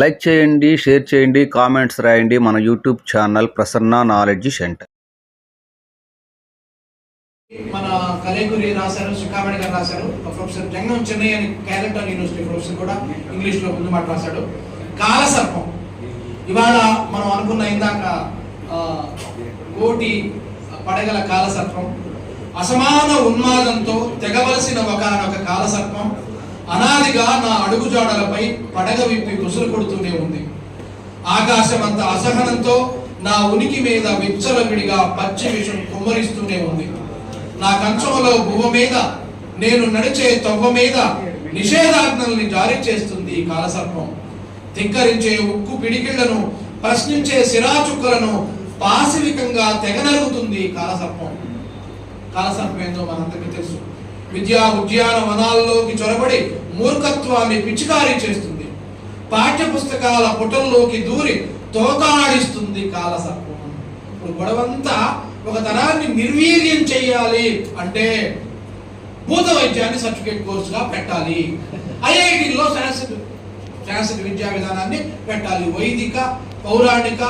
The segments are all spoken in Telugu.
లైక్ చేయండి షేర్ చేయండి కామెంట్స్ రాయండి మన YouTube channel Prasanna knowledge centre. మన కలేగురి రాశారు సుఖామణి గారు రాశారు. ప్రొఫెసర్ జంగం చెన్నై అని క్యాలెంటర్ యూనివర్సిటీ ప్రొఫెసర్ కూడా ఇంగ్లీష్లో ముందు మాట రాశాడు కాలసర్పం. ఇవాళ మనం అనుకున్న ఇందాక కోటి పడగల కాలసర్పం. అసమాన ఉన్మాదంతో తెగవలసిన ఒకనొక కాలసర్పం. అనాదిగా నా అడుగుజాడలపై పడగ విప్పి ముసురు కొడుతూనే ఉంది. ఆకాశమంత అసహనంతో నా ఉనికి మీద విచ్చలవిడిగా పచ్చి విషం కుమ్మరిస్తూనే ఉంది. నా కంచంలో భువ మీద నేను నడిచే తొవ్వ మీద నిషేధాజ్ఞల్ని జారీ చేస్తుంది ఈ కాలసర్పం. ధిక్కరించే ఉక్కు పిడికిళ్ళను ప్రశ్నించే సిరాచుక్కలను పాశవికంగా తెగనరుగుతుంది ఈ కాలసర్పం. కాలసర్పం ఏందో మనందరికీ తెలుసు. విద్యా ఉద్యాన వనాల్లోకి చొరబడి మూర్ఖత్వాన్ని పిచికారీ చేస్తుంది. పాఠ్య పుస్తకాల పుటల్లోకి దూరి తోకాడిస్తుంది కాలసర్పం. ఇప్పుడు గొడవంతా ఒక తరాన్ని నిర్వీర్యం చేయాలి అంటే భూత వైద్యాన్ని సర్టిఫికేట్ కోర్సుగా పెట్టాలి. ఐఐటిలో శాస్త్ర శాస్త్ర విద్యా విధానాన్ని పెట్టాలి. వైదిక పౌరాణిక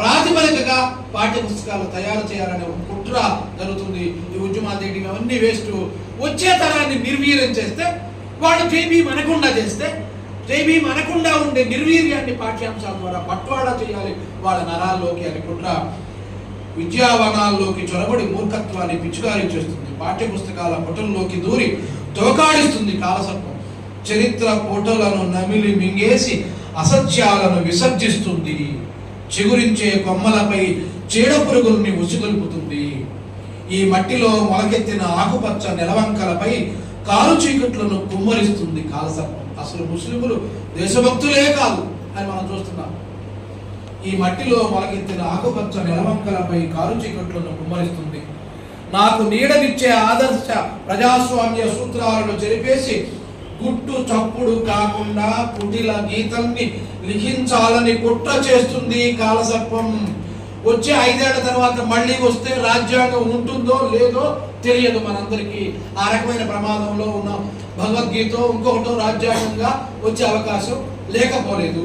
ప్రాతిపదికగా పాఠ్య పుస్తకాలు తయారు చేయాలనే ఒక కుట్ర జరుగుతుంది. ఈ ఉద్యమాలు చేయడం అవన్నీ వేస్ట్. వచ్చే తరాన్ని నిర్వీర్యం చేస్తే వాడు జేబీ మనకుండా చేస్తే జేబీ మనకుండా ఉండే నిర్వీర్యాన్ని పాఠ్యాంశాల ద్వారా పట్వాడా చేయాలి. వాళ్ళ నరాల్లోకి అని కుట్ర విద్యావనాల్లోకి చొరబడి మూర్ఖత్వాన్ని పిచుకారీ చేస్తుంది. పాఠ్య పుస్తకాల పుటల్లోకి దూరి తోకాడిస్తుంది కాలసర్పం. చరిత్ర పుటలను నమిలి మింగేసి అసత్యాలను విసర్జిస్తుంది. చిగురించే కొమ్మలపై చీడ పురుగుల్ని ఉసిగొల్పుతుంది. ఈ మట్టిలో మొలకెత్తిన ఆకుపచ్చ నెలవంకలపై కాలు చీకట్లను కుమ్మరిస్తుంది కాలసర్పం. అసలు ముస్లిములు దేశభక్తులే కాదు అని మనం చూస్తున్నాం. ఈ మట్టిలో మొలకెత్తిన ఆకుపచ్చ నెలవంకలపై కాలు చీకట్లను కుమ్మరిస్తుంది. నాకు నీడనిచ్చే ఆదర్శ ప్రజాస్వామ్య సూత్రాలను చెరిపేసి గుట్టు చప్పుడు కాకుండా కుటిల గీతాన్ని లిఖించాలని కుట్ర చేస్తుంది కాలసర్పం. వచ్చే ఐదేళ్ళ తర్వాత మళ్ళీ వస్తే రాజ్యాంగం ఉంటుందో లేదో తెలియదు మనందరికీ. ఆ రకమైన ప్రమాదంలో ఉన్న భగవద్గీత ఇంకొకటో రాజ్యాంగంగా వచ్చే అవకాశం లేకపోలేదు.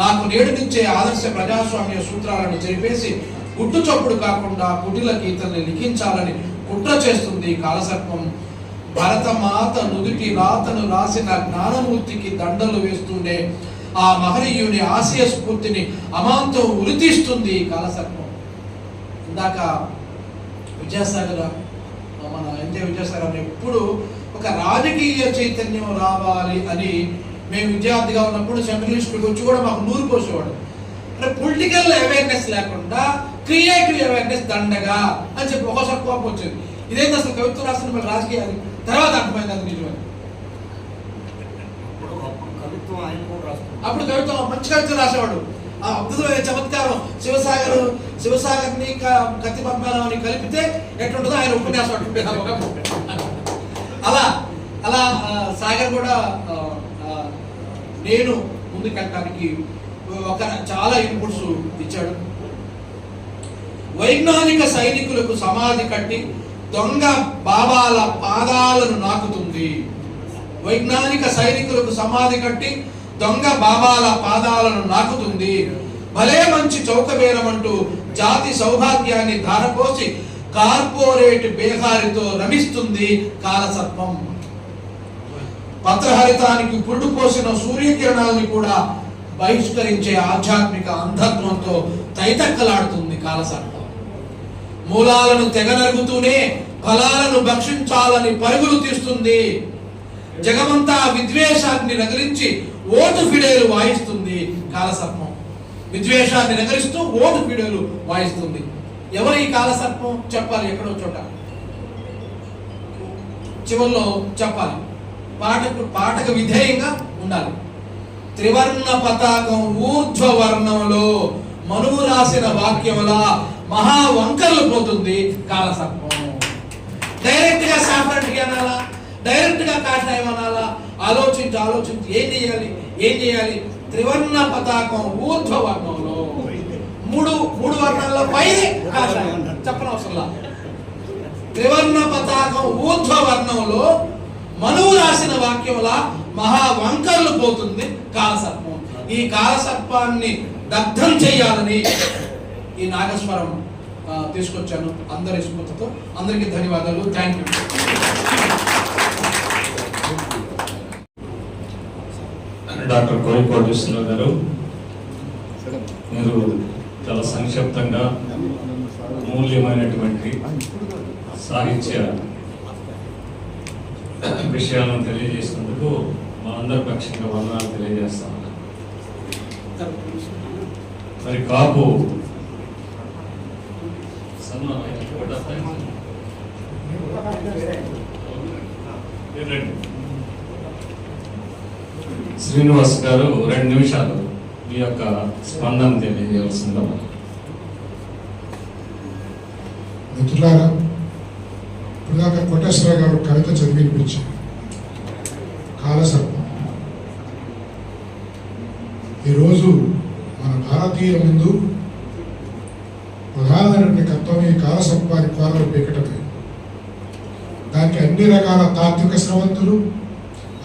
నాకు నేడునిచ్చే ఆదర్శ ప్రజాస్వామ్య సూత్రాలను చెప్పేసి గుట్టు చప్పుడు కాకుండా కుటిల గీతల్ని లిఖించాలని కుట్ర చేస్తుంది ఈ కాలసర్పం. భరతమాత నుదుటి రాతను రాసిన జ్ఞానమూర్తికి దండలు వేస్తుండే ఆ మహనీయుని ఆశయ స్ఫూర్తిని అమాంతం ఉరితీస్తుంది ఈ కాలసర్పం. ఇందాక విద్యాసాగర్ మన ఎంజే విద్యాసాగర్ అని ఎప్పుడు ఒక రాజకీయ చైతన్యం రావాలి అని మేము విద్యార్థిగా ఉన్నప్పుడు సెంట్రల్ స్కూల్కి వచ్చి కూడా మాకు నూరు పోసేవాడు అంటే పొలిటికల్ అవేర్నెస్ లేకుండా క్రియేటివ్ అవేర్నెస్ దండగా అని చెప్పి ఒకసారి కోపం వచ్చేది. ఇదేంటి అసలు కవిత్వం రాసిన మన రాజకీయాలు తర్వాత అర్థమైంది అది నిజమని అప్పుడు కవిత్వం మంచి కవిత్వం రాసేవాడు. అద్భుతమైన చమత్కారం శివసాగర్ శివసాగర్ని కత్తి అని కలిపితే ఎట్లుంటుందో ఆయన ఉపన్యాసం ఆ ముఖం. అలా అలా ఆ, సాగర్ కూడా ఆ, ఆ, నేను ముందుకెళ్ళడానికి ఒక చాలా ఇన్పుట్స్ ఇచ్చాడు వైజ్ఞానిక సైనికులకు సమాధి కట్టి దొంగ బాబాల పాదాలను నాకుతుంది వైజ్ఞానిక సైనికులకు సమాధి కట్టి దొంగ బాబాల పాదాలను నాకుతుంది. భలే మంచి చౌకబేరమంటూ జాతి సౌభాగ్యాన్ని ధారపోసి కార్పొరేట్ బేహారితో రమిస్తుంది కాలసర్పం. పత్రహరితానికి పురుడు పోసిన సూర్యకిరణాలని కూడా బహిష్కరించే ఆధ్యాత్మిక అంధత్వంతో తైతక్కలాడుతుంది కాలసర్పం. మూలాలను తెగనరుగుతూనే ఫలాలను భక్షించాలని పరుగులు తీస్తుంది. జగమంతా విద్వేషాన్ని నగరించి ఓటు ఫిడేలు వాయిస్తుంది కాలసర్పం. విద్వేషాన్ని నగరిస్తూ ఓటు ఫిడేలు వాయిస్తుంది. ఎవరు ఈ కాలసర్పం? చెప్పాలి ఎక్కడో చోట. చివరిలో చెప్పాలి. పాటకు పాటకు విధేయంగా ఉండాలి. త్రివర్ణ పతాకం ఊర్ధ్వ వర్ణంలో మనువు రాసిన వాక్యముల మహా వంకర్లు పోతుంది కాలసర్పం. డైరెక్ట్గా సాఫ్ట్వేర్ అనాలా డైరెక్ట్గా కాషాయం అనాలా ఆలోచించి ఆలోచించి ఏం చేయాలి? ఏం చేయాలి? త్రివర్ణ పతాకం ఊర్ధ్వ వర్ణంలో మూడు మూడు వర్ణాల్లో పైనే కాషాయం చెప్పనవసరంలా. త్రివర్ణ పతాకం ఊర్ధ్వ వర్ణంలో మనువు రాసిన వాక్యముల మహా వంకర్లు పోతుంది కాలసర్పం. ఈ కాలసర్పాన్ని దగ్ధం చేయాలని ఈ నాగస్వరం తీసుకొచ్చాను. అందరి స్మృతితో అందరికీ ధన్యవాదాలు. Thank you. Doctor Korikota Vishwanath garu. మీరు చాలా సంక్షిప్తంగా మూల్యమైనటువంటి సాహిత్య విషయాలను తెలియజేసినందుకు మా అందరి పక్షంగా వందనాలు తెలియజేస్తాను మరి కాపు రండి. శ్రీనివాస్ గారు రెండు నిమిషాలు మీ యొక్క స్పందన తెలియజేయవలసిందిగా మిత్రులారా ఇప్పుడుదాకా కోటేశ్వర గారు కవిత చదివి కాలసర్పం. ఈరోజు మన భారతీయుల ముందు ప్రధానమైనటువంటి కర్తవ్యం ఈ కాలసర్పాన్ని కోరలు పీకటమే. దానికి అన్ని రకాల తాత్విక స్రవంతులు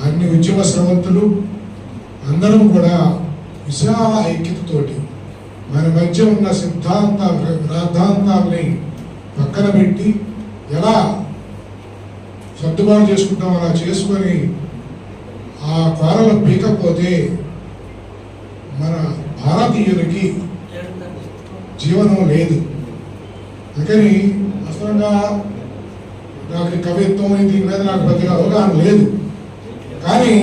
అన్ని ఉద్యమ స్రవంతులు అందరం కూడా విశాల ఐక్యతతోటి మన మధ్య ఉన్న సిద్ధాంత రాద్ధాంతాల్ని పక్కన పెట్టి ఎలా సర్దుబాటు చేసుకుంటాం అలా చేసుకొని ఆ కోరలు పీకపోతే మన భారతీయులకి జీవనం లేదు. అందుకని అసలుగా నాకు కవిత్వం దీని మీద నాకు పెద్దగా అవగాహన లేదు. కానీ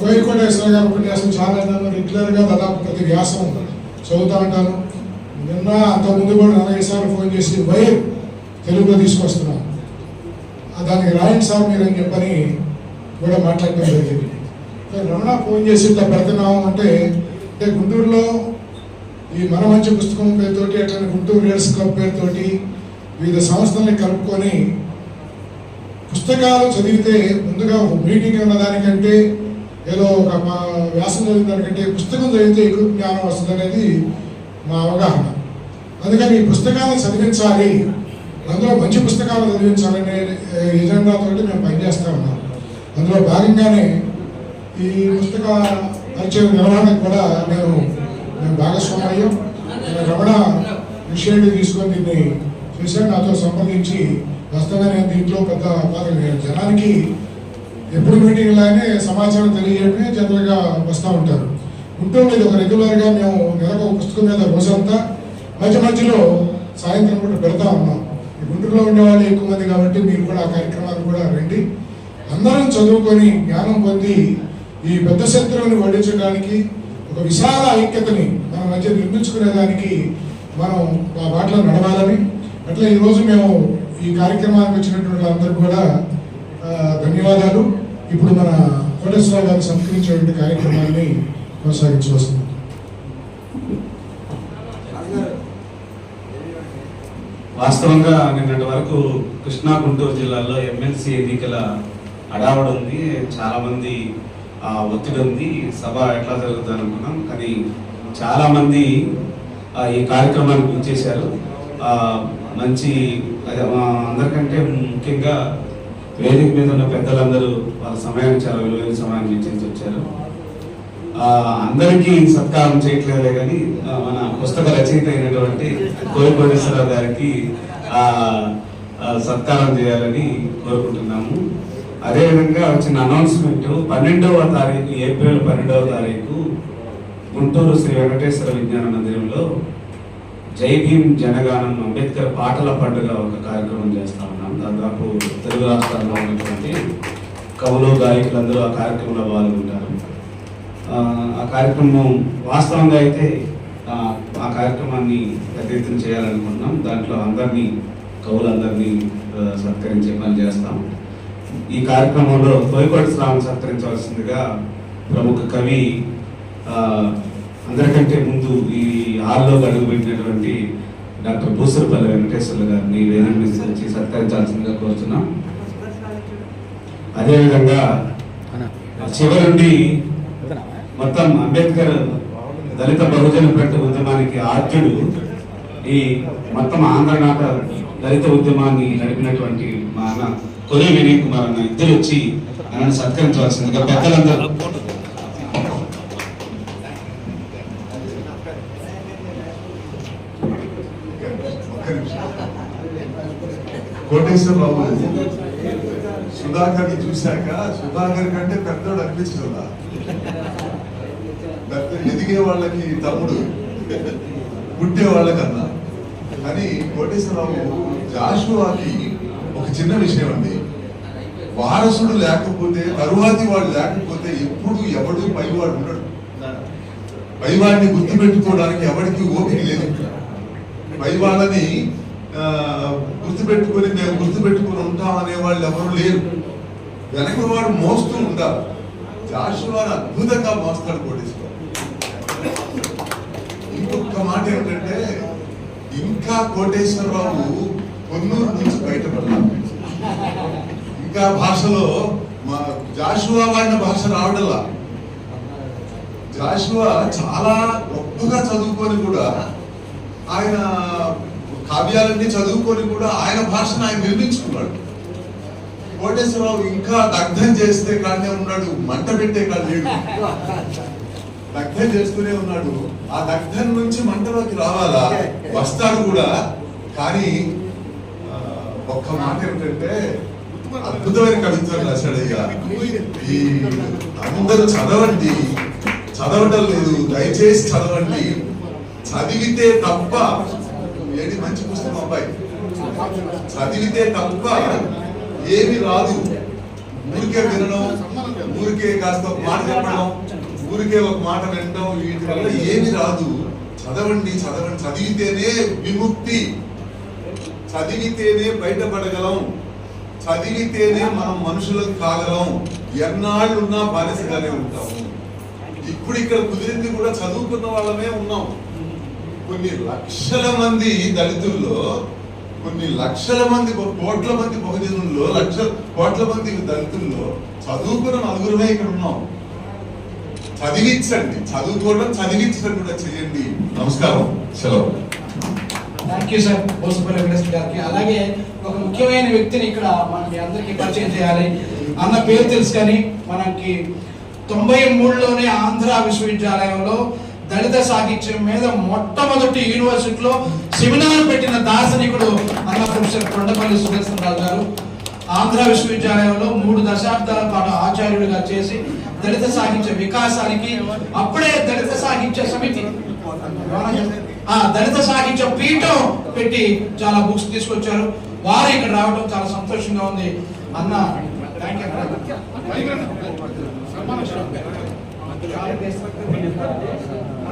కోయికోటేశ్వర గారి ఉపన్యాసం చాలా విన్నాను రెగ్యులర్గా దాదాపు ప్రతి వ్యాసం చదువుతా ఉంటాను. నిన్న అంతకుముందు ముందు కూడా నలభై సార్లు ఫోన్ చేసి వై తెలుగులో తీసుకొస్తున్నాను దానికి రాయండి సార్ మీరు అని చెప్పని కూడా మాట్లాడటం జరిగింది. రమణ ఫోన్ చేసి ఇట్లా పెడుతున్నాము అంటే అంటే గుంటూరులో ఈ మన మంచి పుస్తకం పేరుతోటి అట్లనే గుంటూరు రీడర్స్ క్లబ్ పేరుతోటి వివిధ సంస్థల్ని కలుపుకొని పుస్తకాలు చదివితే ముందుగా ఒక మీటింగ్ ఉన్నదానికంటే ఏదో ఒక మా వ్యాసం చదివిన దానికంటే పుస్తకం చదివితే ఎక్కువ జ్ఞానం వస్తుంది అనేది మా అవగాహన. అందుకని ఈ పుస్తకాలను చదివించాలి. అందులో మంచి పుస్తకాలు చదివించాలనే ఎజెండాతో మేము పనిచేస్తా ఉన్నాం. అందులో భాగంగానే ఈ పుస్తక పరిచయం నిర్వహణకు కూడా నేను మేము భాగస్వామ్యం. రమణ విషయాన్ని తీసుకొని దీన్ని చేశాను. నాతో సంప్రదించి వాస్తవంగా నేను దీంట్లో పెద్ద పాత్ర జనానికి ఎప్పుడు మీటింగ్ లాగానే సమాచారం తెలియజేయడమే జనరల్గా వస్తూ ఉంటారు. గుంటూరులో ఇది ఒక రెగ్యులర్గా మేము నెలకు ఒక పుస్తకం మీద రోజంతా మధ్య మధ్యలో సాయంత్రం కూడా పెడతా ఉన్నాం. ఈ గుంటూరులో ఉండేవాళ్ళు ఎక్కువ మంది కాబట్టి మీరు కూడా ఆ కార్యక్రమాలు కూడా రండి. అందరం చదువుకొని జ్ఞానం పొంది ఈ పెద్ద శత్రువుని ఓడించడానికి ఒక విశాల ఐక్యతని మన మధ్య నిర్మించుకునేదానికి మనం ఆ బాటలో నడవాలని. అట్లా ఈరోజు మేము ఈ కార్యక్రమానికి వచ్చినటువంటి వాళ్ళందరూ కూడా ధన్యవాదాలు. ఇప్పుడు మన కోటేశ్వర గారు సంస్కరించేటువంటి కార్యక్రమాన్ని కొనసాగించవలసింది. వాస్తవంగా నిన్నటి వరకు కృష్ణా గుంటూరు జిల్లాలో ఎమ్మెల్సీ ఎన్నికల అడావడి ఉంది చాలామంది ఆ, ఒత్తిడి ఉంది సభ ఎట్లా జరుగుతుంది అనుకున్నాం కానీ చాలామంది ఈ కార్యక్రమానికి వచ్చేసారు మంచి అందరికంటే ముఖ్యంగా వేదిక మీద ఉన్న పెద్దలందరూ వాళ్ళ సమయాన్ని చాలా విలువైన సమయాన్ని వెచ్చించి వచ్చారు అందరికీ సత్కారం చేయట్లేదే కానీ మన పుస్తక రచయిత అయినటువంటి కోరి కోటేశ్వరరావు గారికి సత్కారం చేయాలని కోరుకుంటున్నాము. అదేవిధంగా వచ్చిన అనౌన్స్మెంట్ పన్నెండవ తారీఖు ఏప్రిల్ పన్నెండవ తారీఖు గుంటూరు శ్రీ వెంకటేశ్వర విజ్ఞాన మందిరంలో జై భీమ్ జనగానం అంబేద్కర్ పాటల పండుగ ఒక కార్యక్రమం చేస్తా ఉన్నాం. దాదాపు తెలుగు రాష్ట్రాల్లో ఉన్నటువంటి కవులు గాయకులందరూ ఆ కార్యక్రమంలో పాల్గొంటారు. ఆ, ఆ కార్యక్రమం వాస్తవంగా అయితే ఆ, కార్యక్రమాన్ని పెద్ద ఎత్తున చేయాలనుకుంటున్నాం. దాంట్లో అందరినీ కవులందరినీ సత్కరించే పని చేస్తాం. ఈ కార్యక్రమంలో తోయకోటి శ్రావణ సత్కరించవలసిందిగా ప్రముఖ కవి అందరికంటే ముందు ఈ హాల్లో అడుగుపెట్టినటువంటి డాక్టర్ భూసరపల్లి వెంకటేశ్వర్లు గారిని వేదిక మీద సత్కరించాల్సిందిగా కోరుతున్నాం. అదేవిధంగా చివరుండి మొత్తం అంబేద్కర్ దళిత బహుజన పెట్టు ఉద్యమానికి ఆద్యుడు ఈ మొత్తం ఆంధ్రనాట దళిత ఉద్యమాన్ని నడిపినటువంటి మా అన్న కొలి వినయ్ కుమార్ అన్న ఇద్దరు వచ్చి ఆయన సత్కరించవలసిందిగా పెద్దలందరూ కోటేశ్వరరావు సుధాకర్ చూశాక సుధాకర్ కంటే పెద్దోడు అనిపించదా పెద్ద ఎదిగే వాళ్ళకి తమ్ముడు పుట్టే వాళ్ళకన్నా. కానీ కోటేశ్వరరావు జాషువాకి ఒక చిన్న విషయం అండి. వారసుడు లేకపోతే తరువాతి వాడు లేకపోతే ఎప్పుడు ఎవడు పైవాడు ఉండడు. పైవాడిని గుర్తుపెట్టుకోవడానికి ఎవరికి ఓపిక లేదు. పైవాళ్ళని గుర్తుపెట్టుకొని మేము గుర్తుపెట్టుకొని ఉంటాం అనే వాళ్ళు ఎవరు లేరు. వెనక వాడు మోస్తూ ఉండాలి జాషువాడు అద్భుతంగా మోస్తాడు కోటేశ్వర ఇంకొక మాట ఏంటంటే ఇంకా కోటేశ్వరరావు కొన్నూరు నుంచి బయటపడాలి ఇంకా భాషలో మా జాషువా వాడిన భాష రావడలా. జాషువా చాలా గొప్పగా చదువుకొని కూడా ఆయన కావ్యాలన్నీ చదువుకొని కూడా ఆయన భాషను ఆయన నిర్మించుకున్నాడు. కోటేశ్వరరావు ఇంకా దగ్ధం చేస్తే కాడనే ఉన్నాడు మంట పెట్టే కాడ లేడు. దగ్ధం చేస్తూనే ఉన్నాడు. ఆ దగ్ధం నుంచి మంటలోకి రావాలా? వస్తాడు కూడా. కానీ ఒక్క మాట ఏమిటంటే అద్భుతమైన కవిత్వం రాశాడు అయ్యా ఈ అందరూ చదవండి. చదవటం లేదు. దయచేసి చదవండి. చదివితే తప్ప ఏంటి మంచి పుస్తకం అబ్బాయి. చదివితే తప్ప ఏమి రాదు. ఊరికే వినడం ఊరికే కాస్త ఒక మాట చెప్పడం ఊరికే ఒక మాట వినడం వీటి వల్ల ఏమి రాదు. చదవండి చదవండి. చదివితేనే విముక్తి. చదివితేనే బయటపడగలం. చదివితేనే మనం మనుషులకు కాగలం. ఎన్నాళ్ళున్నా బానిసగానే ఉంటాము. ఇప్పుడు ఇక్కడ కుదిరింది కూడా చదువుకున్న వాళ్ళమే ఉన్నాం. కొన్ని లక్షల మంది దళితుల్లో కొన్ని లక్షల మంది కోట్ల మంది బహుజనుల్లో లక్ష కోట్ల మంది దళితుల్లో చదువుకున్న నలుగురమే ఇక్కడ ఉన్నాం. చదివించండి చదువుకోవడం చదివించడం కూడా చేయండి. నమస్కారం. సెలవు. Thank you sir Bosupalli Venkateswara గారికి. అలాగే ఒక ముఖ్యమైన వ్యక్తిని ఇక్కడ మనకి అందరికీ పరిచయం చేయాలి. అన్న పేరు తెలుసు కానీ మనకి తొంభై మూడులోనే ఆంధ్ర విశ్వవిద్యాలయంలో దళిత సాహిత్యం మీద మొట్టమొదటి యూనివర్సిటీలో సెమినార్ పెట్టిన దార్శనికుడు అన్న ప్రొఫెసర్ కొండపల్లి సుదర్శన్ రావు గారు. ఆంధ్ర విశ్వవిద్యాలయంలో మూడు దశాబ్దాల పాటు ఆచార్యుడిగా చేసి దళిత సాహిత్య వికాసానికి అప్పుడే దళిత సాహిత్య సమితి ఆ దళిత సాహిత్య పీఠం పెట్టి చాలా బుక్స్ తీసుకొచ్చారు. వారు ఇక్కడ రావడం చాలా సంతోషంగా ఉంది అన్న థ్యాంక్ యూ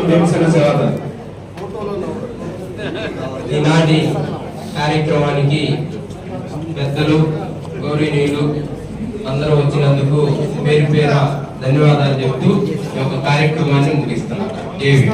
నల్లపు సేవాదారు ఈనాటి కార్యక్రమానికి పెద్దలు గౌరవనీయులు అందరూ వచ్చినందుకు పేరు పేర ధన్యవాదాలు చెప్తూ ఈ యొక్క కార్యక్రమాన్ని ముగిస్తున్నాను జేవి